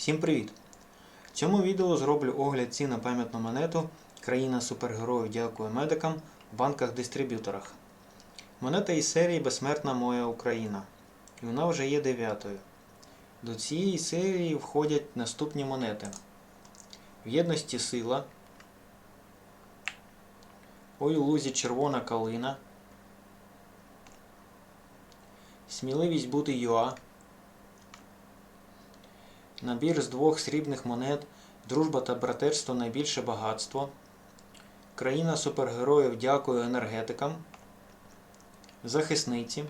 Всім привіт! В цьому відео зроблю огляд цін на пам'ятну монету Країна супергероїв дякує медикам в банках-дистриб'юторах. Монета із серії Безсмертна моя Україна. І вона вже є дев'ятою. До цієї серії входять наступні монети. В єдності сила. Ой у лузі червона калина. Сміливість бути ЮА. Набір з двох срібних монет Дружба та братерство найбільше багатство. Країна супергероїв дякує енергетикам. Захисниці.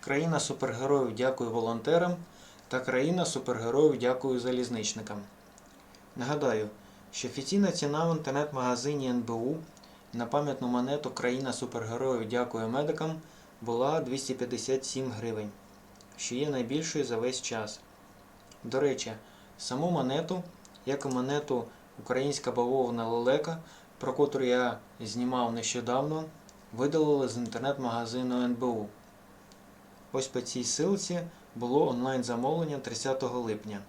Країна супергероїв дякує волонтерам. Та країна супергероїв дякує залізничникам. Нагадаю, що офіційна ціна в інтернет-магазині НБУ на пам'ятну монету Країна супергероїв дякує медикам була 257 гривень що є найбільшою за весь час. До речі, саму монету, як і монету Українська бавовна лелека, про котру я знімав нещодавно, видалили з інтернет-магазину НБУ. Ось по цій силці було онлайн-замовлення 30 липня.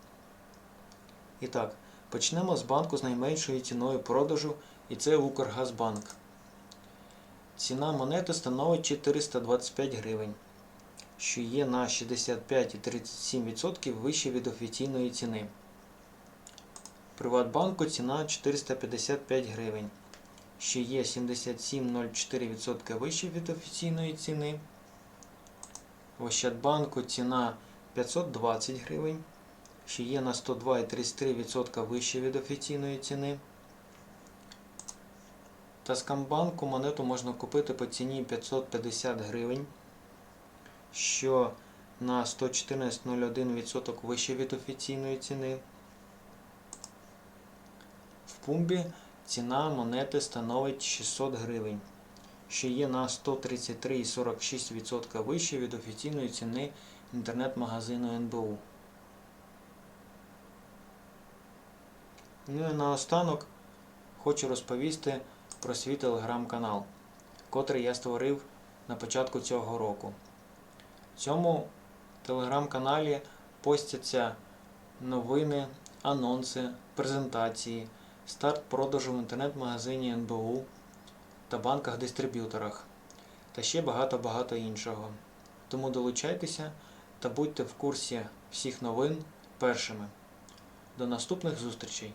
І так, почнемо з банку з найменшою ціною продажу, і це Укргазбанк. Ціна монети становить 425 гривень що є на 65,37% вище від офіційної ціни. Приватбанку ціна 455 гривень, що є 77,04% вище від офіційної ціни. В Ощадбанку ціна 520 гривень, що є на 102,33% вище від офіційної ціни. Таскамбанку монету можна купити по ціні 550 гривень що на 114,01% вище від офіційної ціни. В пумбі ціна монети становить 600 гривень, що є на 133,46% вище від офіційної ціни інтернет-магазину НБУ. Ну і наостанок хочу розповісти про свій телеграм-канал, котрий я створив на початку цього року. Цьому телеграм-каналі постяться новини, анонси, презентації, старт продажу в інтернет-магазині НБУ та банках-дистриб'юторах та ще багато-багато іншого. Тому долучайтеся та будьте в курсі всіх новин першими. До наступних зустрічей!